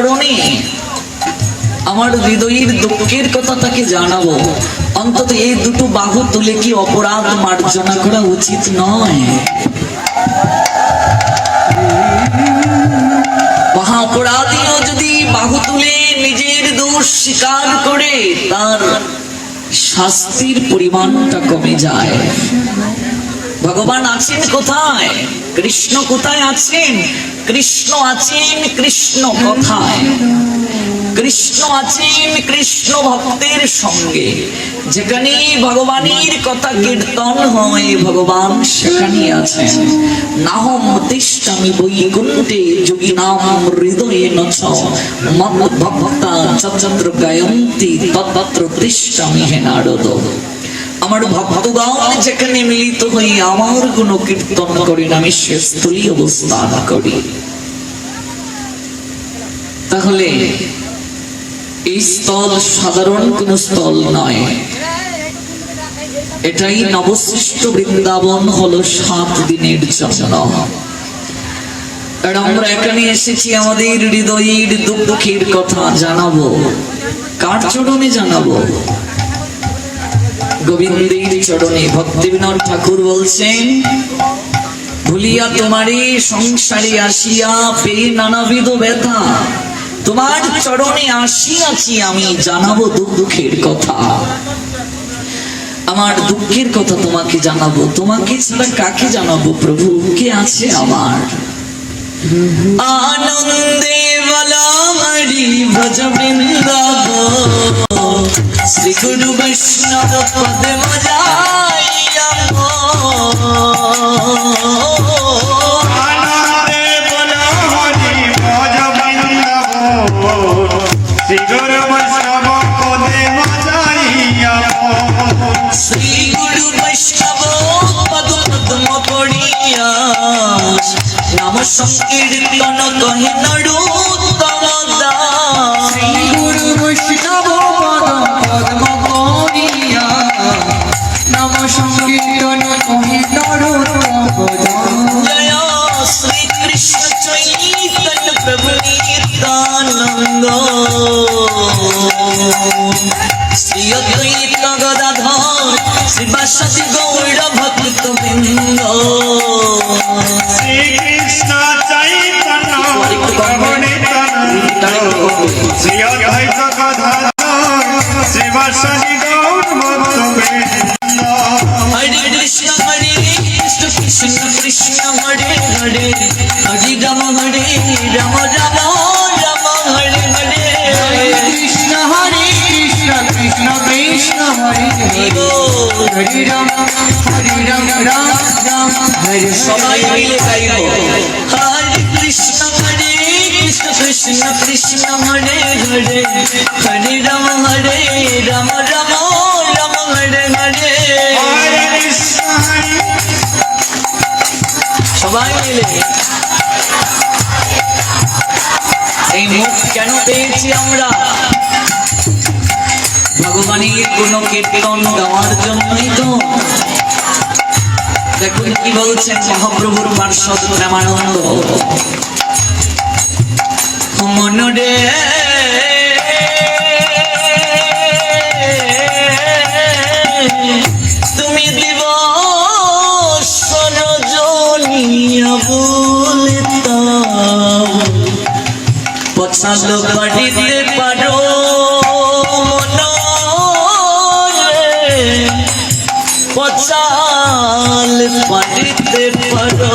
চরণে আমার হৃদয়ের দুঃখের কথা তাকে জানাব। অন্তত এই দুটো বাহু তুলে কি অপরাধ মার্জনা করা উচিত নয়? মহা অপরাধীও যদি বাহু তুলে নিজের দোষ স্বীকার করে, তার শাস্তির পরিমাণটা কমে যায়। ভগবান আছেন কোথায়? কৃষ্ণ কোথায় আছেন? কৃষ্ণ আছেন কৃষ্ণ কোথায়। কৃষ্ণ আছেন কৃষ্ণ ভক্তের সঙ্গে। যেখানে ভগবানের কথা কীর্তন হয়, ভগবান সেখানে আছেন। নাহম তিষ্ঠামি বৈকুণ্ঠে যোগী নাম হৃদয়ে নচ। মম ভক্তা চত্র গায়ন্তি তত্র তিষ্ঠামি হে নারদ। আমার ভক্তগণ যেখানে মিলিত হই, আমার গুণ কীর্তন করি না, আমি সে স্থলী অবস্থান করি। তাহলে, এই স্থল সাধারণ কোন স্থল নয়। এটাই নবসৃষ্ট বৃন্দাবন হলো সাত দিনের জন্য। আমরা এখানে এসেছি আমাদের হৃদয়ের দুঃখের কথা জানাব, কার চরণে জানাব? গোবিন্দের চরণে ভক্তিবিনোদ ঠাকুর বলছেন, ভুলিয়া তোমারই সংসারে আসিয়া পেয়ে নানাবিধ ব্যথা। তোমার চরণে আসিয়াছি আমি, জানাব দুঃখের কথা। আমার দুঃখের কথা তোমাকে জানাব, তোমাকে ছাড়া কাকে জানাব প্রভু? কে আছে আমার? আনন্দে বলা হরি ভজ বৃন্দাব শ্রী গুরু বৈষ্ণব পদ মজাইয়া গৌর ভক্ত বৃন্দ শ্রীকৃষ্ণ চৈতন্য শ্রী অদ্বৈত গদাধর শিবাসাদি গৌর ভক্তবৃন্দ হরে কৃষ্ণ হরে কৃষ্ণ কৃষ্ণ কৃষ্ণ হরে হরে। হরে রাম হরে রাম রাম রাম হরে। হরে কৃষ্ণ হরে কৃষ্ণ কৃষ্ণ কৃষ্ণ হরে হরে। হরে রাম হরে রাম রাম রাম হরে সবাই মিলে গাইব হরে কৃষ্ণ হরে কৃষ্ণ কৃষ্ণ কৃষ্ণ হরে হরে হরে রাম হরে রাম রাম রাম হরে হরে সবাই মিলে এই মুখ কেন পেয়েছি আমরা? ভগবানের কোন কীর্তন গাওয়ার জন্যই তো। দেখুন কি বলছেন মহাপ্রভুর পার্শ্বদ প্রেমানন্দ মনরে তুমি দিব সরজনিয়া বলে পছন্দ করিতে পারো। পচাল পারিতে পারো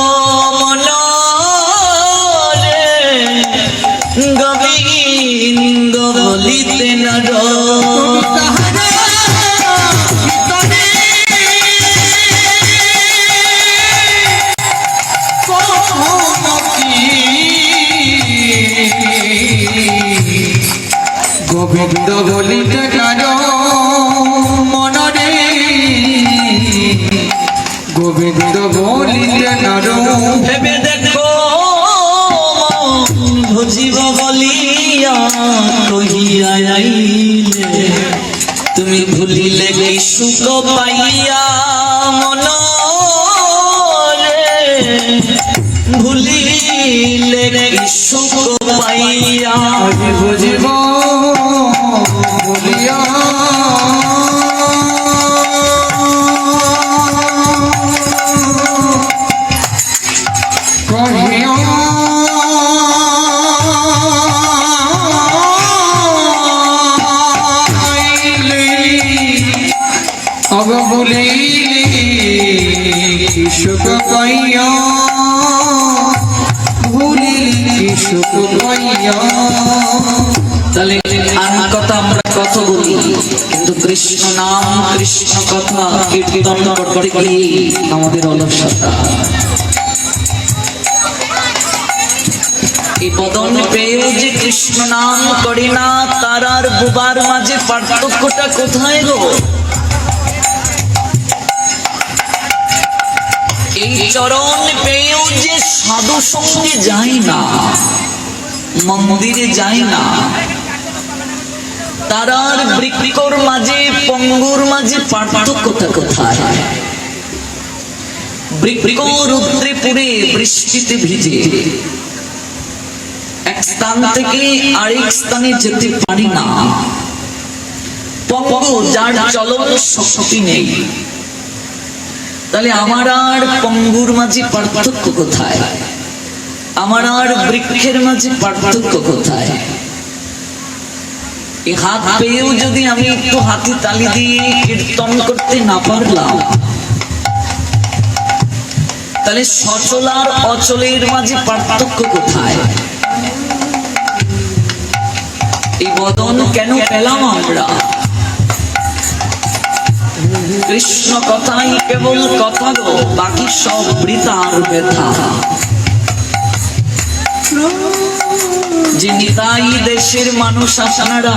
বলিতে নার আমি বুঝিব বলিয়া কৃষ্ণ নাম, কৃষ্ণ কথা কীর্তন আমাদের অলসতা কৃষ্ণ নাম করে না, তার আর বুবার মাঝে পার্থক্যটা কোথায় গো? এই চরণ পেয়েও যে সাধু সঙ্গে যায় না, মন্দিরে যায় না তারার বৃক্ষর মাঝে, পঙ্গুর মাঝে পার্থক্যটা কোথায়? বৃক্ষ রুদ্রে পুরে বৃষ্টিতে ভিজে। এক স্থান থেকে আরেক স্থানে যেতে পারি না। পঙ্গু, যার চলন শক্তি নেই। তাহলে আমার আর পঙ্গুর মাঝে পার্থক্য কোথায়? আমার আর বৃক্ষের মাঝে পার্থক্য কোথায়? এই হাত পেয়েও যদি আমি একটু হাতে তালি দিয়ে কীর্তন করতে না পারলাম, তাহলে সচল আর অচলের মাঝে পার্থক্য কোথায়? এই বদন কেন পেলাম আমরা? কৃষ্ণ কথাই কেবল কথা গো, বাকি সব বৃতার ব্যথা। যে নিতাই দেশের মানুষ আপনারা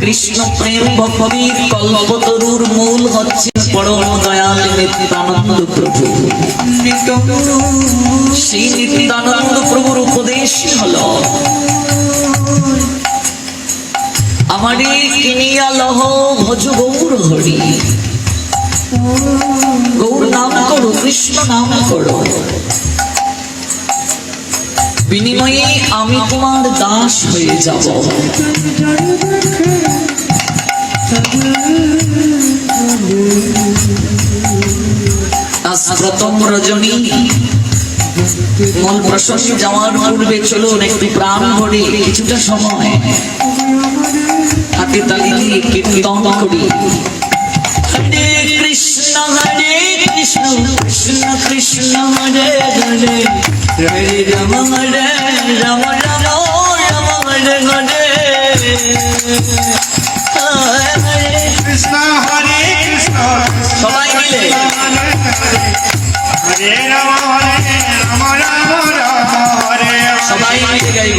কৃষ্ণ প্রেম ভক্তির কল্পতরুর মূল হচ্ছে পরম দয়াল নিত্যানন্দ প্রভু। সেই নিত্যানন্দ প্রভুর উপদেশ হলো আমারে কিনিয়া লহ ভজ গৌর হরি। গৌর নাম করো, কৃষ্ণ নাম করো। বিনিময়ে আমি তোমার দাস হয়ে যাব। প্রথম রজনী। মূল প্রসঙ্গে যাওয়ার পূর্বে চলুন একটু প্রাণ ভরে কিছুটা সময় হাতে তালি দিয়ে কীর্তন করি। হরে কৃষ্ণ, হরে কৃষ্ণ কৃষ্ণ কৃষ্ণ হরে হরে হরে রাম হরে রাম রাম রাম হরে হরে হরে। কৃষ্ণ হরে কৃষ্ণ। সবাই মিলে। হরে রাম হরে রাম রাম রাম হরে সবাই মিলে গাইব।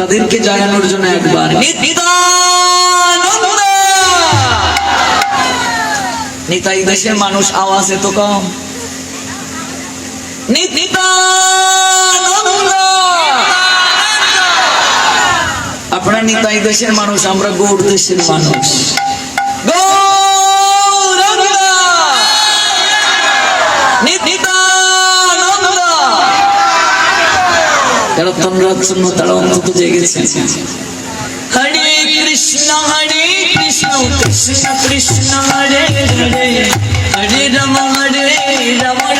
তাদেরকে জানানোর জন্য একবার। নিতাই দেশের মানুষ, আওয়াজ এত কম। আপনার নিতাই দেশের মানুষ, আমরা গৌর দেশের মানুষ। আমরা জন্য তারা অন্তত জেগেছে। হরে কৃষ্ণ হরে কৃষ্ণ কৃষ্ণ কৃষ্ণ, হরে হরে। হরে রাম হরে রাম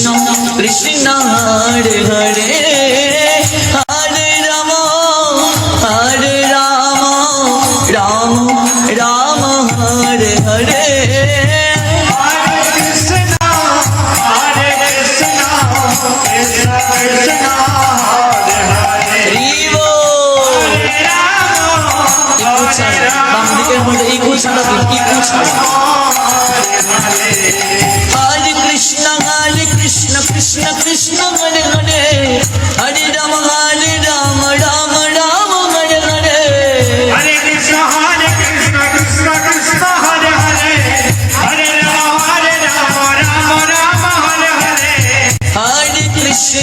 কৃষ্ণ কৃষ্ণ হরে হরে হরে রাম হরে রাম রাম রাম হরে হরে। বাম দিকের মধ্যে এই কুল ছাড়া দিন এই কুল ছাড়া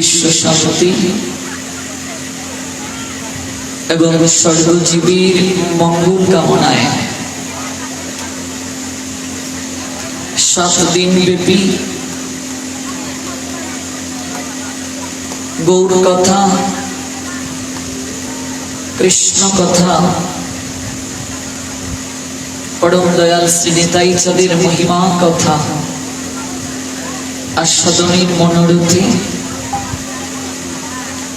বিশ্ব শান্তি এবং সর্বজীবীর মঙ্গল কামনায় সাত দিন ব্যাপী গৌর কথা, কৃষ্ণ কথা, পরম দয়াল শ্রীনেতাই চাঁদের মহিমা কথা, আস্বাদনীর মনোরথী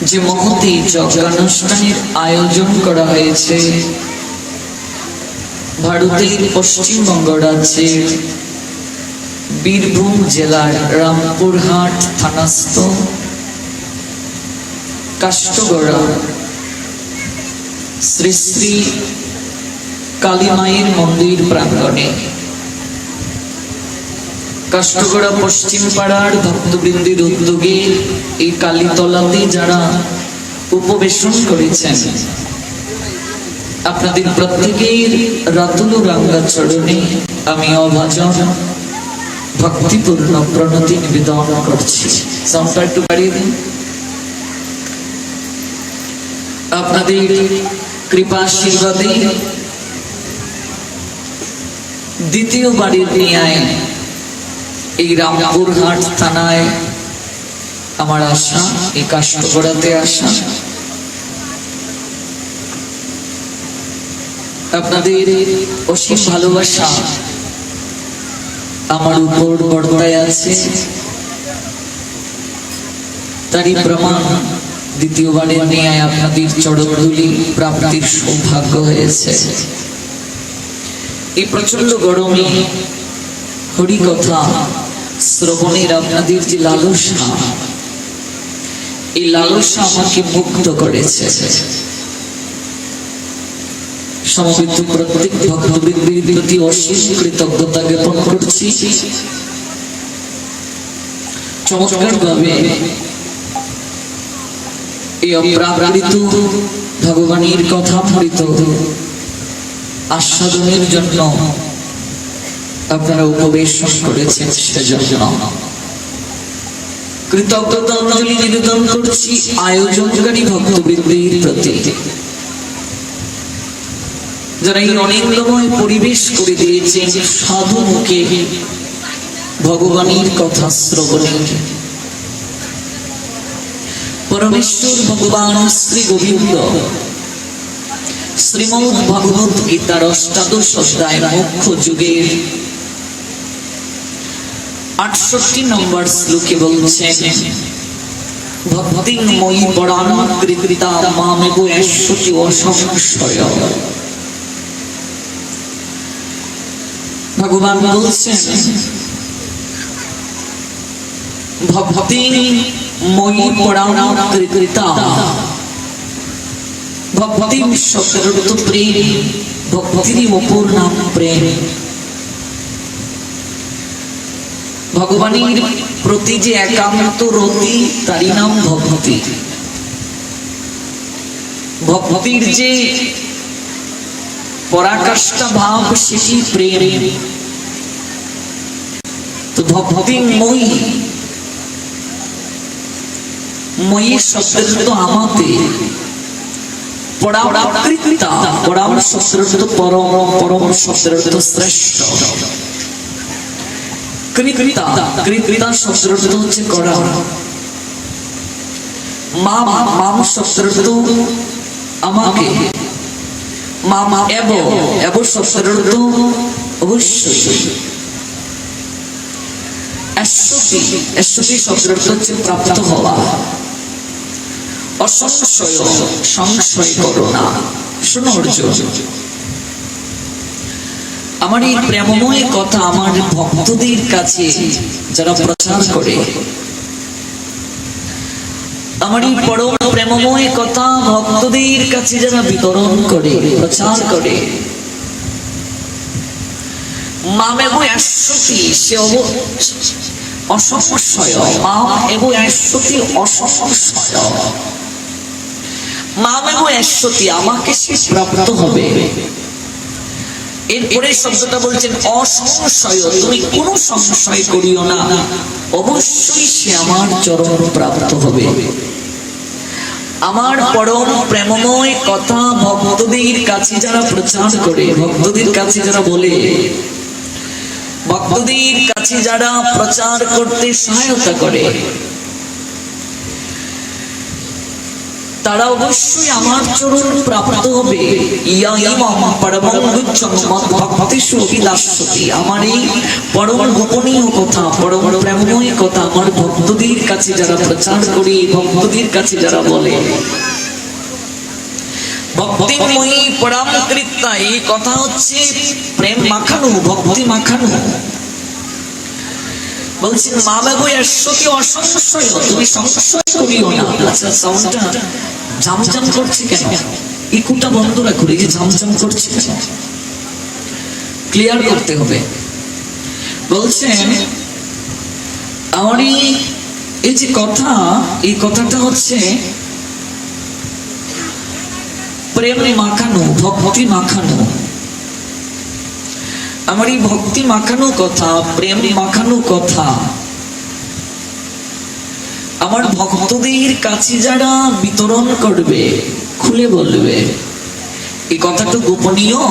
যে মহতি যজ্ঞানুষ্ঠানের আয়োজন করা হয়েছে ভারতের পশ্চিমবঙ্গ রাজ্যের বীরভূম জেলার রামপুরহাট থানাস্থ কাষ্টগড়া শ্রী শ্রী কালীমায়ের মন্দির প্রাঙ্গণে। কাষ্টগড়া পশ্চিম পাড়ার ভক্তবৃন্দের উদ্যোগে এই কালীতলাতে যারা উপবেশন করেছেন, আপনাদের প্রত্যেকের রাতুল রাঙ্গা চরণে আমি অভাজন ভক্তিপূর্ণ প্রণতি নিবেদন করছি। সাউন্ডটা একটু বাড়িয়ে দিন। আপনাদের কৃপা আশীর্বাদে দ্বিতীয় বাড়ির নিয়ায় এই রামপুরহাট থানায় আমার আশা, এই কাষ্টগড়াতে আসা আপনাদের অসীম ভালোবাসা আমার উপর বর্তায় আছে। তারই প্রমাণ দ্বিতীয়বারের নিয়ে আপনাদের চড়কগুলি প্রাপ্তির সৌভাগ্য হয়েছে। এই প্রচণ্ড গরমে হরি কথা শ্রবণের আপনাদের যে লালসা, এই লালসা আমাকে মুক্ত করেছে। সমবেত প্রত্যেক প্রতি অসীম কৃতজ্ঞতা জ্ঞাপন করছি। চমৎকার ভাবে এই অপ্রাকৃত ভগবানের কথা মৃত আস্বাদনের জন্য আপনারা উপবেশন করেছেন সেজন্য। কৃতজ্ঞতা অঞ্জলি নিবেদন করছি আয়োজনকারী প্রতি। যারা এই পরিবেশ করে দিয়েছেন, সাধু মুখে ভগবানের কথা শ্রবণে। পরমেশ্বর ভগবান শ্রী গোবিন্দ, শ্রীমদ ভগবত গীতার অষ্টাদশ অধ্যায় মুখ্য যুগের আটষট্টি নম্বর শ্লোকে বলছেন ভক্তি মই পরাণ কৃতা মামেব এশ্বতি অসংশয়। ভগবান বলছেন অর্থ প্রেম প্রেম। ভগবানের প্রতি যে একান্ত রতি, তারই নাম ভক্তি ভক্তির যে পরাকাষ্ঠা ভাব, সেটি প্রেম। তো ভক্তি মই মই শব্দের অর্থ আমাতে। পরাকৃতা পরাম শব্দের অর্থ পরম পরম শব্দের শ্রেষ্ঠ। কৃতা কৃতা অর্থ হচ্ছে করা মাম মাম অর্থ আমাকে। মাম এব এব অর্থ অবশ্যই। অশ্বতী শব্দের অর্থ হচ্ছে প্রাপ্ত হওয়া। অসংশয় সংশয় করো না। শোনো অর্জুন। আমার এই প্রেমময় কথা আমার ভক্তদের কাছে যারা প্রচার করে, আমার এই পরম প্রেমময় কথা ভক্তদের কাছে যারা বিতরণ করে, প্রচার করে মামেব অশ্বতী সে অসংশয় মাম এবং অশ্বতী অসংশয়। মামেব অশ্বতী আমাকে সে প্রাপ্ত হবে। এরপরে শব্দটা বলছেন, অসংশয়, তুমি কোনো সংশয় করিও না। অবশ্যই সে আমার প্রাপ্ত হবে। আমার পরম প্রেমময় কথা ভক্তদের কাছে যারা প্রচার করে, ভক্তদের কাছে যারা বলে, ভক্তদের কাছে যারা প্রচার করতে সহায়তা করে তারা অবশ্যই আমার চরণ প্রাপ্ত হবে। ইয়া ইমাম অভিলাষতি আমার এই পরম গোপনীয় কথা, পরম প্রেমময় কথা আমার ভক্তদের কাছে যারা প্রচার করে, ভক্তদের কাছে যারা বলে। ভক্তিময়ী পরাম এই কথা হচ্ছে প্রেম মাখানো, ভক্তি মাখানো। বলছেন মা বাবু এসতি অসংশয় তুমি সংশয় করিও না। আচ্ছা সাউন্ডটা ঝামঝাম করছে কেন? ইকুটা বন্ধ রাখো এই যে ঝামঝাম করছে ক্লিয়ার করতে হবে। বলছেন আমার এই- এই যে কথা, এই কথাটা হচ্ছে, প্রেম মাখানো, ভক্তি মাখানো আমার এই ভক্তি মাখানো কথা প্রেম মাখানো কথা আমার ভক্তদের কাছে যারা বিতরণ করবে খুলে বলবে এই কথাটা গোপনীয়?